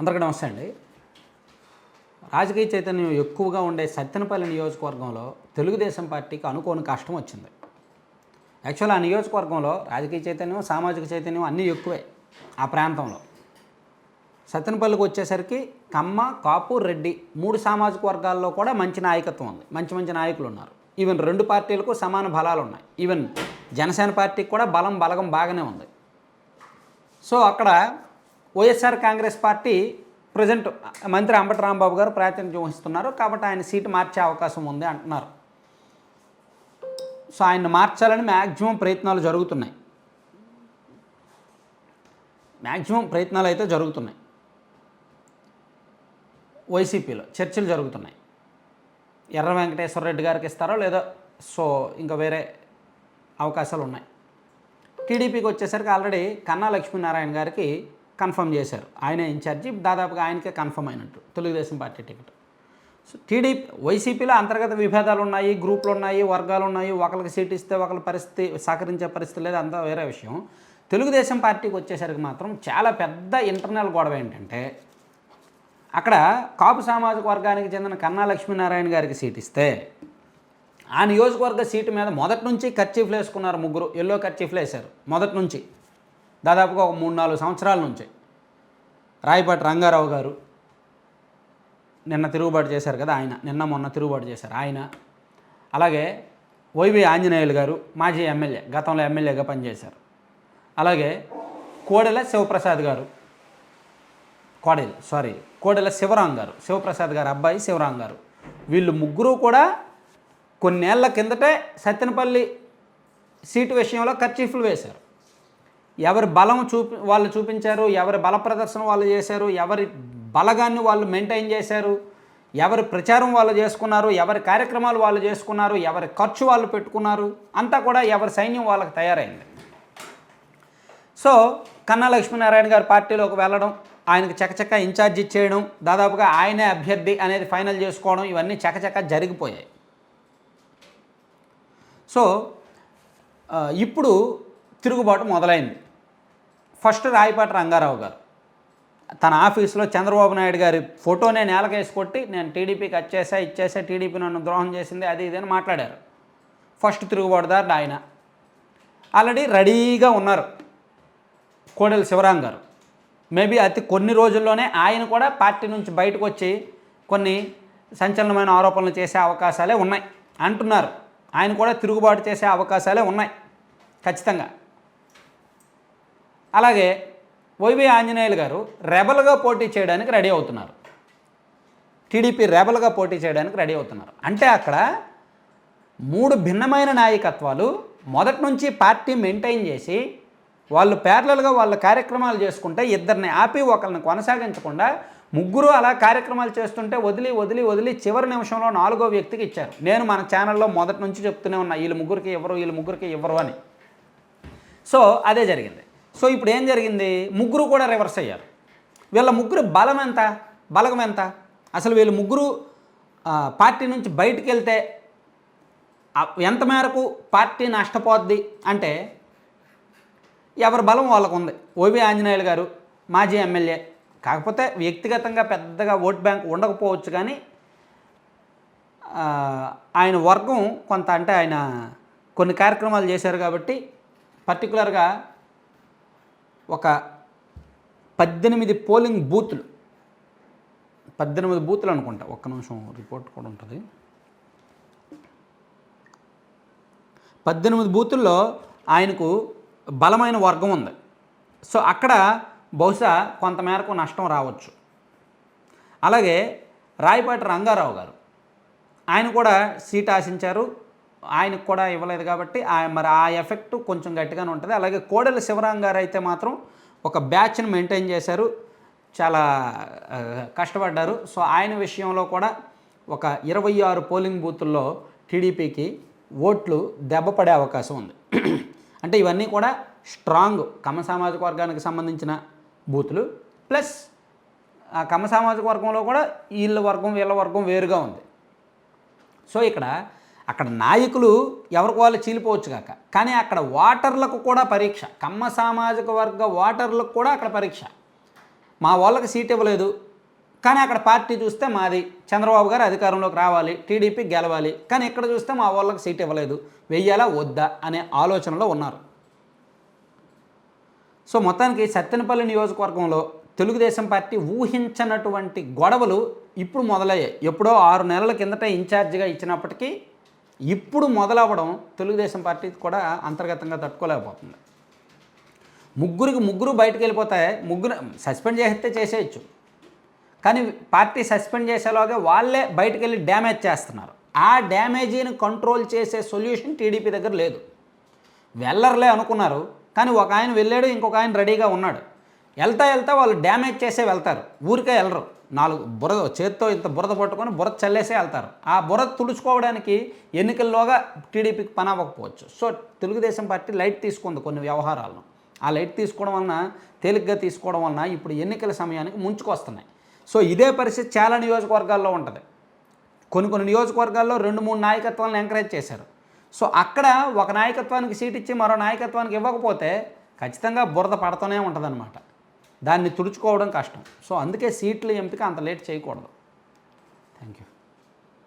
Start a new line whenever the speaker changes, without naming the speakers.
అందరికీ నమస్తే అండి. రాజకీయ చైతన్యం ఎక్కువగా ఉండే సత్తెనపల్లి నియోజకవర్గంలో తెలుగుదేశం పార్టీకి అనుకోని కష్టం వచ్చింది. యాక్చువల్ ఆ నియోజకవర్గంలో రాజకీయ చైతన్యం సామాజిక చైతన్యం అన్నీ ఎక్కువే ఆ ప్రాంతంలో. సత్తెనపల్లికి వచ్చేసరికి కమ్మ కాపు రెడ్డి మూడు సామాజిక వర్గాల్లో కూడా మంచి నాయకత్వం ఉంది. మంచి మంచి నాయకులు ఉన్నారు. ఈవెన్ రెండు పార్టీలకు సమాన బలాలు ఉన్నాయి. ఈవెన్ జనసేన పార్టీకి కూడా బలం బలగం బాగానే ఉంది. సో అక్కడ వైఎస్ఆర్ కాంగ్రెస్ పార్టీ ప్రజెంట్ మంత్రి అంబటి రాంబాబు గారు ప్రాతినిధ్యం వహిస్తున్నారు కాబట్టి ఆయన సీటు మార్చే అవకాశం ఉంది అంటున్నారు. సో ఆయన మార్చాలని మ్యాక్సిమం ప్రయత్నాలు జరుగుతున్నాయి. మ్యాక్సిమం ప్రయత్నాలు అయితే జరుగుతున్నాయి. వైసీపీలో చర్చలు జరుగుతున్నాయి. ఎర్ర వెంకటేశ్వర రెడ్డి గారికి ఇస్తారో లేదో సో ఇంకా వేరే అవకాశాలు ఉన్నాయి. టీడీపీకి వచ్చేసరికి ఆల్రెడీ కన్నా లక్ష్మీనారాయణ గారికి కన్ఫర్మ్ చేశారు. ఆయన ఇన్ఛార్జి దాదాపుగా ఆయనకే కన్ఫర్మ్ అయినట్టు Telugu Desam party ticket. So TDP వైసీపీలో అంతర్గత విభేదాలు ఉన్నాయి గ్రూపులు ఉన్నాయి వర్గాలు ఉన్నాయి ఒకరికి సీట్ ఇస్తే ఒకరి పరిస్థితి సహకరించే పరిస్థితి లేదు అంతా వేరే విషయం. తెలుగుదేశం పార్టీకి వచ్చేసరికి మాత్రం చాలా పెద్ద ఇంటర్నల్ గొడవ ఏంటంటే అక్కడ కాపు సామాజిక వర్గానికి చెందిన కన్నా లక్ష్మీనారాయణ గారికి సీట్ ఇస్తే ఆ నియోజకవర్గ సీటు మీద మొదటి నుంచి కర్చీఫ్లు వేసుకున్నారు ముగ్గురు ఎల్లో కర్చీఫ్లు వేశారు మొదటి నుంచి. దాదాపుగా ఒక మూడు నాలుగు సంవత్సరాల నుంచి. రాయపాటి రంగారావు గారు నిన్న తిరుగుబాటు చేశారు కదా ఆయన నిన్న మొన్న తిరుగుబాటు చేశారు ఆయన. అలాగే వైవి ఆంజనేయులు గారు మాజీ ఎమ్మెల్యే గతంలో ఎమ్మెల్యేగా పనిచేశారు. అలాగే కోడెల శివప్రసాద్ గారు కోడెల సారీ కోడెల శివరాం గారు శివప్రసాద్ గారు అబ్బాయి శివరాం గారు వీళ్ళు ముగ్గురు కూడా కొన్నేళ్ళ కిందటే సత్తెనపల్లి సీటు విషయంలో ఖర్చీఫ్లు వేశారు. ఎవరి బలం చూపి వాళ్ళు చూపించారు ఎవరి బల ప్రదర్శన వాళ్ళు చేశారు ఎవరి బలగాన్ని వాళ్ళు మెయింటైన్ చేశారు ఎవరి ప్రచారం వాళ్ళు చేసుకున్నారు ఎవరి కార్యక్రమాలు వాళ్ళు చేసుకున్నారు ఎవరి ఖర్చు వాళ్ళు పెట్టుకున్నారు అంతా కూడా ఎవరి సైన్యం వాళ్ళకి తయారైంది. సో కన్నా లక్ష్మీనారాయణ గారి పార్టీలోకి వెళ్ళడం ఆయనకు చకచక్క ఇన్ఛార్జ్ ఇచ్చేయడం దాదాపుగా ఆయనే అభ్యర్థి అనేది ఫైనల్ చేసుకోవడం ఇవన్నీ చకచక జరిగిపోయాయి. సో ఇప్పుడు తిరుగుబాటు మొదలైంది. ఫస్ట్ రాయపాటి రంగారావు గారు. తన ఆఫీసులో చంద్రబాబు నాయుడు గారి ఫోటోనే నేలకేసి కొట్టి నేను టీడీపీకి వచ్చేసా ఇచ్చేసా టీడీపీ నన్ను ద్రోహం చేసింది అది ఇది అని మాట్లాడారు. ఫస్ట్ తిరుగుబాటుదారుడు ఆయన. ఆల్రెడీ రెడీగా ఉన్నారు కోడెల శివరాం గారు. మేబీ అతి కొన్ని రోజుల్లోనే ఆయన కూడా పార్టీ నుంచి బయటకు వచ్చి కొన్ని సంచలనమైన ఆరోపణలు చేసే అవకాశాలే ఉన్నాయి అంటున్నారు. ఆయన కూడా తిరుగుబాటు చేసే అవకాశాలే ఉన్నాయి ఖచ్చితంగా. అలాగే వైవి ఆంజనేయులు గారు రెబల్గా పోటీ చేయడానికి రెడీ అవుతున్నారు. టీడీపీ రెబల్గా పోటీ చేయడానికి రెడీ అవుతున్నారు. అంటే అక్కడ మూడు భిన్నమైన నాయకత్వాలు మొదటి నుంచి పార్టీ మెయింటైన్ చేసి వాళ్ళు ప్యారలల్గా వాళ్ళ కార్యక్రమాలు చేసుకుంటే ఇద్దరిని ఆపి ఒకరిని కొనసాగించకుండా ముగ్గురు అలా కార్యక్రమాలు చేస్తుంటే వదిలి వదిలి వదిలి చివరి నిమిషంలో నాలుగో వ్యక్తికి ఇచ్చారు. నేను మన ఛానల్లో మొదటి నుంచి చెప్తూనే ఉన్నా వీళ్ళు ముగ్గురికి ఇవ్వరు వీళ్ళు ముగ్గురికి ఇవ్వరు అని. సో అదే జరిగింది. సో ఇప్పుడు ఏం జరిగింది? ముగ్గురు కూడా రివర్స్ అయ్యారు. వీళ్ళ ముగ్గురు బలం ఎంత? బలగం ఎంత? అసలు వీళ్ళు ముగ్గురు పార్టీ నుంచి బయటికి వెళ్తే ఎంత మేరకు పార్టీ నష్టపోద్ది అంటే ఎవరి బలం వాళ్ళకు ఉంది ఓబీ ఆంజనేయులు గారు మాజీ ఎమ్మెల్యే. కాకపోతే వ్యక్తిగతంగా పెద్దగా ఓట్ బ్యాంక్ ఉండకపోవచ్చు కానీ ఆయన వర్గం కొంత అంటే ఆయన కొన్ని కార్యక్రమాలు చేశారు కాబట్టి పర్టికులర్గా ఒక పద్దెనిమిది పోలింగ్ బూత్లు. పద్దెనిమిది బూత్లు అనుకుంటా. ఒక్క నిమిషం రిపోర్ట్ కూడా ఉంటుంది. పద్దెనిమిది బూతుల్లో ఆయనకు బలమైన వర్గం ఉంది. సో అక్కడ బహుశా కొంతమేరకు నష్టం రావచ్చు. అలాగే రాయపాటి రంగారావు గారు ఆయన కూడా సీట్ ఆశించారు. ఆయనకు కూడా ఇవ్వలేదు కాబట్టి మరి ఆ ఎఫెక్ట్ కొంచెం గట్టిగానే ఉంటుంది. అలాగే కోడెల శివరాం గారు అయితే మాత్రం ఒక బ్యాచ్ని మెయింటైన్ చేశారు. చాలా కష్టపడ్డారు. సో ఆయన విషయంలో కూడా ఒక ఇరవై ఆరు పోలింగ్ బూతుల్లో టీడీపీకి ఓట్లు దెబ్బపడే అవకాశం ఉంది. అంటే ఇవన్నీ కూడా స్ట్రాంగ్ కమ సామాజిక వర్గానికి సంబంధించిన బూతులు. ప్లస్ ఆ కమ సామాజిక వర్గంలో కూడా వీళ్ళ వర్గం వీళ్ళ వర్గం వేరుగా ఉంది. సో ఇక్కడ అక్కడ నాయకులు ఎవరికి వాళ్ళు చీలిపోవచ్చు కాక. కానీ అక్కడ వాటర్లకు కూడా పరీక్ష. కమ్మ సామాజిక వర్గ వాటర్లకు కూడా అక్కడ పరీక్ష. మా వాళ్ళకి సీట్ ఇవ్వలేదు. కానీ అక్కడ పార్టీ చూస్తే మాది. చంద్రబాబు గారు అధికారంలోకి రావాలి. టీడీపీ గెలవాలి. కానీ ఇక్కడ చూస్తే మా వాళ్ళకి సీట్ ఇవ్వలేదు. వెయ్యాలా వద్దా అనే ఆలోచనలో ఉన్నారు. సో మొత్తానికి సత్తెనపల్లి నియోజకవర్గంలో తెలుగుదేశం పార్టీ ఊహించనటువంటి గొడవలు ఇప్పుడు మొదలయ్యాయి. ఎప్పుడో ఆరు నెలల కిందట ఇన్ఛార్జిగా ఇచ్చినప్పటికీ ఇప్పుడు మొదలవ్వడం తెలుగుదేశం పార్టీ కూడా అంతర్గతంగా తట్టుకోలేకపోతుంది. ముగ్గురికి ముగ్గురు బయటకు వెళ్ళిపోతే ముగ్గురు సస్పెండ్ చేస్తే చేసేయచ్చు. కానీ పార్టీ సస్పెండ్ చేసేలాగా వాళ్ళే బయటకు వెళ్ళి డ్యామేజ్ చేస్తున్నారు. ఆ డ్యామేజీని కంట్రోల్ చేసే సొల్యూషన్ టీడీపీ దగ్గర లేదు. వెళ్ళర్లే అనుకున్నారు కానీ ఒక ఆయన వెళ్ళాడు ఇంకొక ఆయన రెడీగా ఉన్నాడు. వెళ్తా వెళ్తా వాళ్ళు డ్యామేజ్ చేసే వెళ్తారు. ఊరికే వెళ్ళరు. నాలుగు బురద చేత్తో ఇంత బురద పట్టుకొని బురద చల్లేసే వెళ్తారు. ఆ బురద తుడుచుకోవడానికి ఎన్నికల్లోగా టీడీపీకి పని అవ్వకపోవచ్చు. సో తెలుగుదేశం పార్టీ లైట్ తీసుకుంది కొన్ని వ్యవహారాలను. ఆ లైట్ తీసుకోవడం వలన తేలిగ్గా తీసుకోవడం వలన ఇప్పుడు ఎన్నికల సమయానికి ముంచుకొస్తున్నాయి. సో ఇదే పరిస్థితి చాలా నియోజకవర్గాల్లో ఉంటుంది. కొన్ని కొన్ని నియోజకవర్గాల్లో రెండు మూడు నాయకత్వాలను ఎంకరేజ్ చేశారు. సో అక్కడ ఒక నాయకత్వానికి సీట్ ఇచ్చి మరో నాయకత్వానికి ఇవ్వకపోతే ఖచ్చితంగా బురద పడుతూనే ఉంటుందన్నమాట. దాన్ని తుడుచుకోవడం కష్టం. సో అందుకే సీట్ల ఎంపిక అంత లేట్ చేయకూడదు.